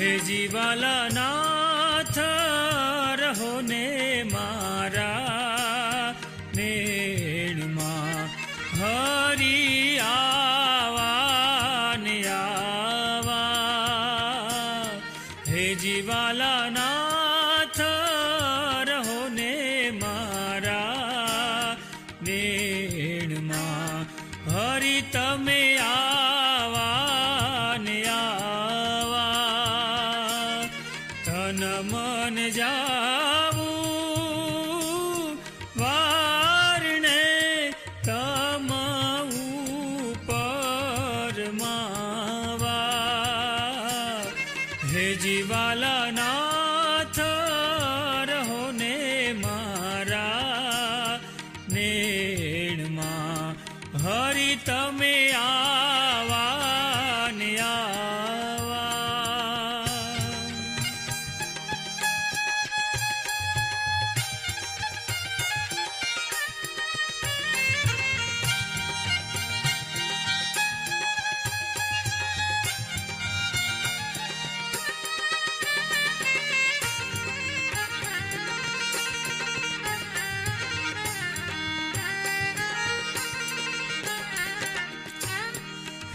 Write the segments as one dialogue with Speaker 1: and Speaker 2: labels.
Speaker 1: હે જીવાલા નાથ રહો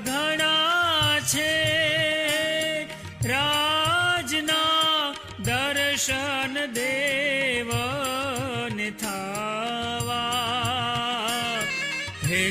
Speaker 1: ઘણા છે. રાજના દર્શન દેવન થાવા. હે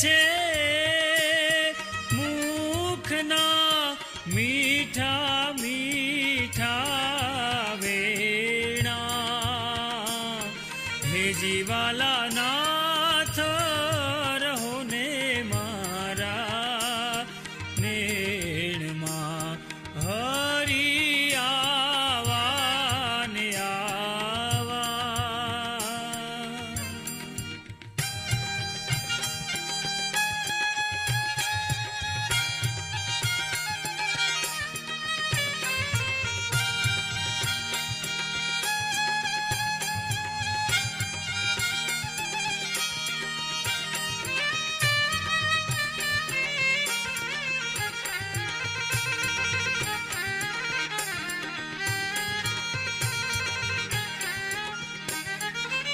Speaker 1: 见。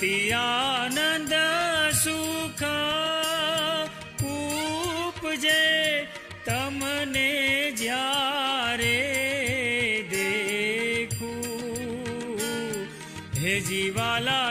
Speaker 1: નિત્યાનંદ સુખ ઉપજે તમને જ્યારે દેખું. હે જીવાલા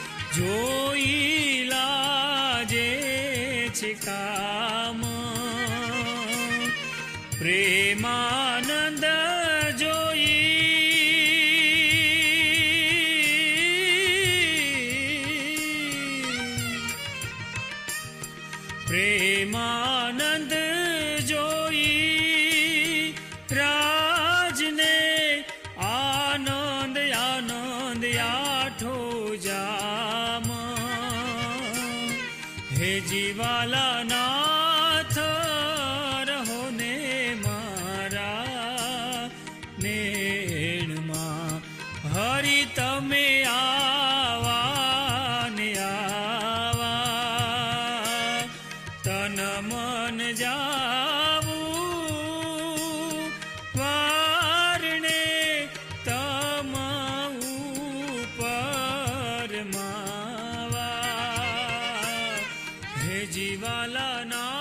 Speaker 1: આઠો જામ હે જીવાલા નાથ હે
Speaker 2: જીવાલાના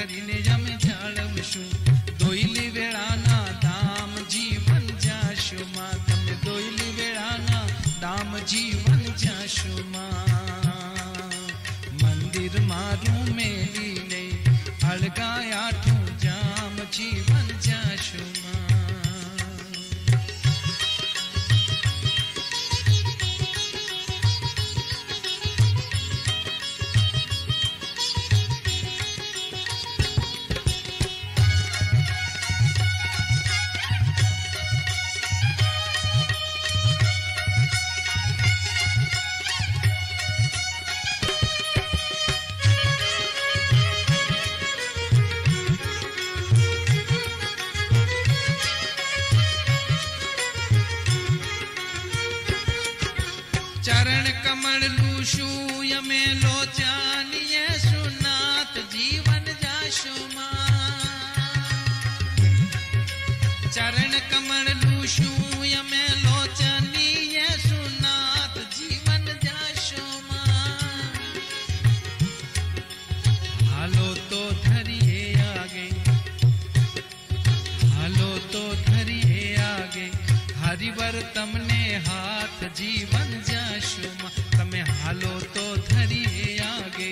Speaker 2: કરીને અમે જાળવશું દોઈલી વેળાના દામ જીવન જાશોમાં તમે દોઈલી વેળાના દામ જીવન જાશોમાં મંદિર મારું મેલીને અળગાયાઠું જામ જીવન જાશુમાં કમળ લુશું યમે લોચાનીએ સુનાથ જીવન જાશુમાં ચરણ કમળ લુશું યમે લોચનીએ સુનાથ જીવન જાશુમાં હાલો તો ધરીએ આગે હાલો તો ધરીએ આગે હરિવર તમને હાથ જીવન જાશુમાં તમે હાલો તો ધરીએ આગે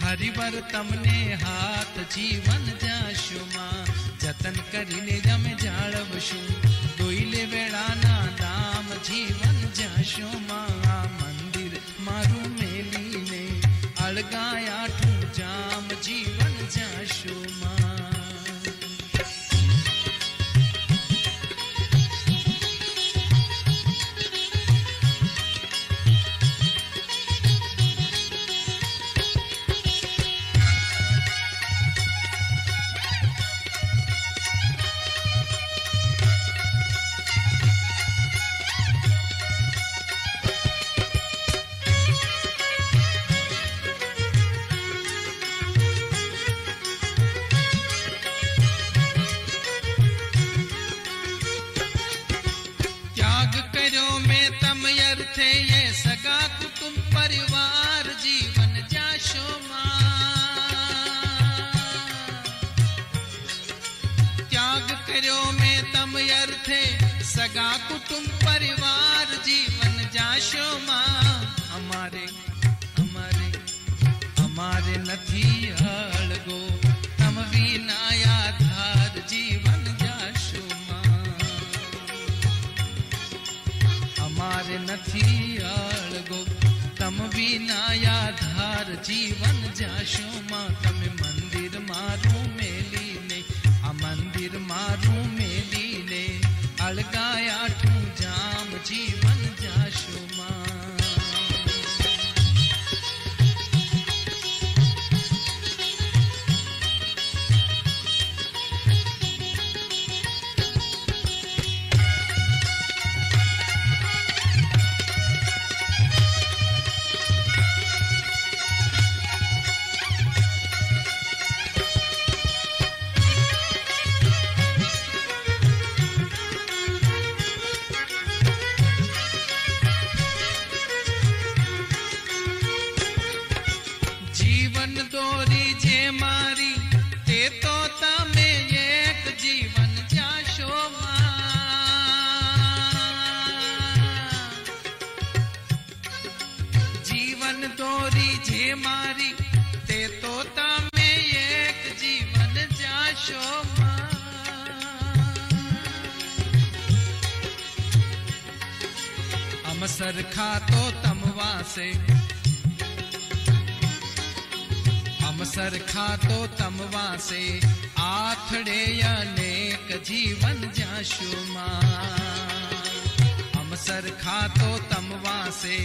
Speaker 2: હરિવર તમને હાથ જીવન જાશુમાં જતન કરીને જ અમે જાળવશું દોઈલે વેળાના દામ જીવન જાશો માં આ મંદિર મારું મેલીને અળગાયાઠું જામ જીવન જાશો માં Shuma हम सरखा तो तमवा से। हम सरखा तो तमवा आथड़े अनेक जीवन जाशुमा हम सरखा तो तमवासे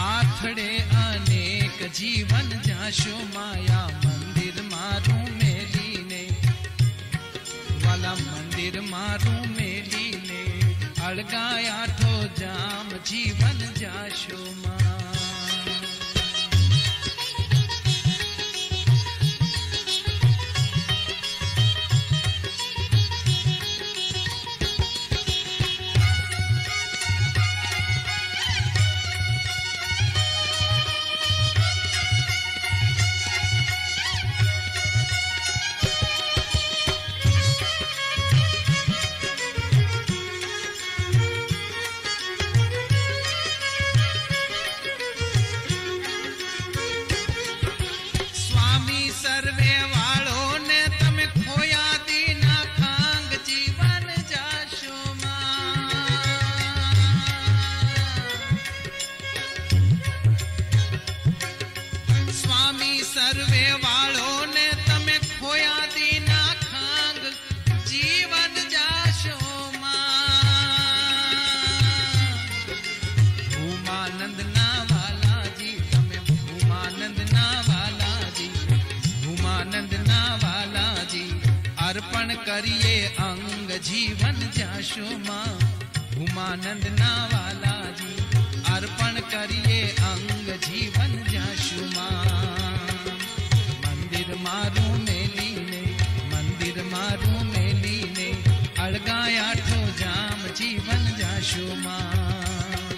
Speaker 2: आथड़े अनेक जीवन जाशु माया मंदिर मारू વાલા મંદિર મારું મેલીને અળગાયાઠો જામ જીવન જાશો માં સર્વે વાળો ને તમે ખોયા દીના ખાંગ જીવન જાશો ભૂમાનંદ ના વાલાજી તમે ભૂમાનંદ ના વાલાજી ભૂમાનંદ ના વાલાજી અર્પણ કરીએ અંગ જીવન જાશો માં ભૂમાનંદ ના વાલાજી અર્પણ કરીએ અંગ જીવન જાશો માં મંદિર મારું મેલીને મંદિર મારું મેલીને અળગાયાઠો જામ જીવન જાશો માં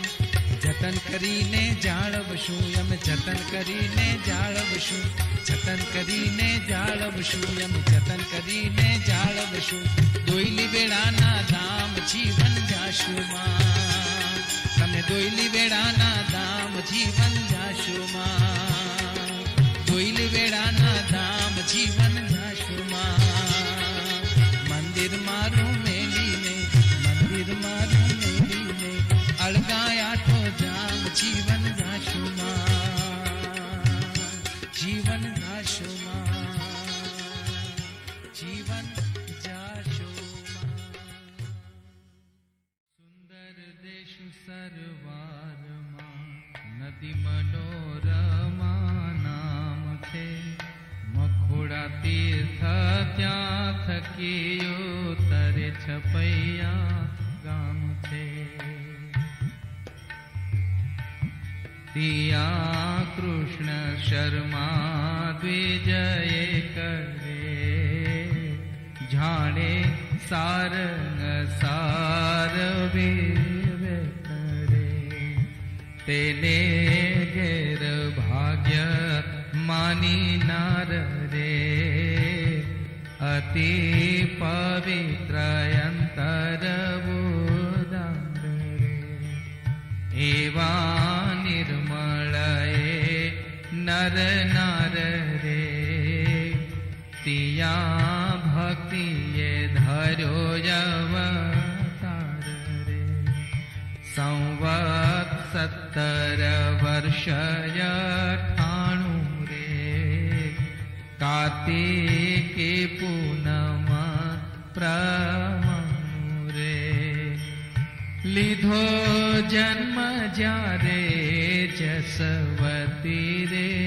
Speaker 2: જતન કરીને જાળવશું એમ જતન કરીને જાળવશું જતન કરીને જાળવશું એમ જતન કરીને જાળવશું દોયલી વેળાના ધામ જીવન જાશું માં તમે દોયલી વેળાના ધામ જીવન જાશું માં જોઈલ વેળાના ધામ જીવન જાશુમાં મંદિર મારું મેલીને મંદિર મારું મેલીને અળગાયા તો જામ જીવન જાશુમાં पिया कृष्ण शर्मा विजय करे। जाने सारंग सार वीर करे। तेने घेर भाग्य मानी नार रे। अति पवित्र अंतर रे। एवा नर नर रे। तिया भक्ति ये धरो अवतार रे। संवत् सत्तर वर्षय ठाणु रे। का पूनम प्र लिधो लीधो जन्म जा रे जसवती रे।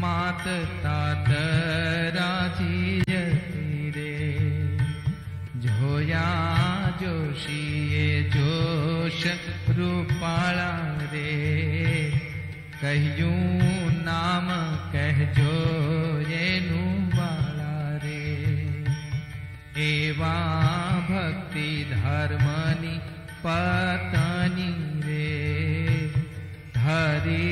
Speaker 2: માત તાત રાજી જતી રે જોયા જોશીએ જોશ રૂપાળા રે કહ્યું નામ કહેજો એનું વાળા રે એવા ભક્તિ ધર્મની પતની રે ધરી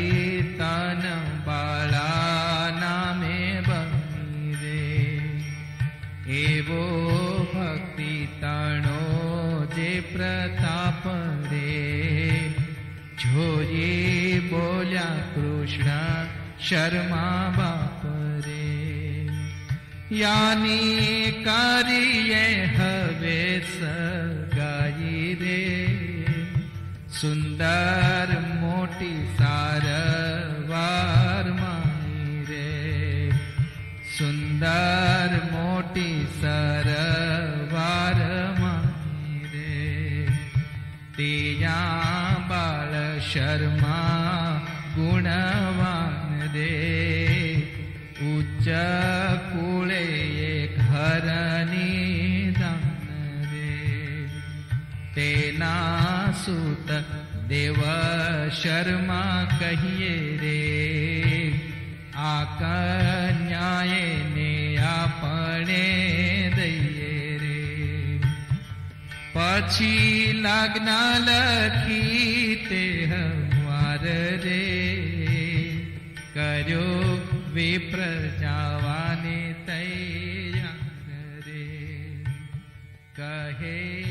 Speaker 2: बोलिया कृष्ण, शर्मा बाप रे। यानी कार्य हवे सगाई रे। सुंदर, मोटी, सारवार माई रे। सुंदर, मोटी, सरवार माई रे। तेजा बाल शर्मा તેના સુત દેવ શર્મા કહીએ રે આ કન્યાએ આપણે દઈએ રે પછી લગ્ન લખી તે હવાર રે કર્યો વિપ્ર જાવાને તૈયાર રે કહે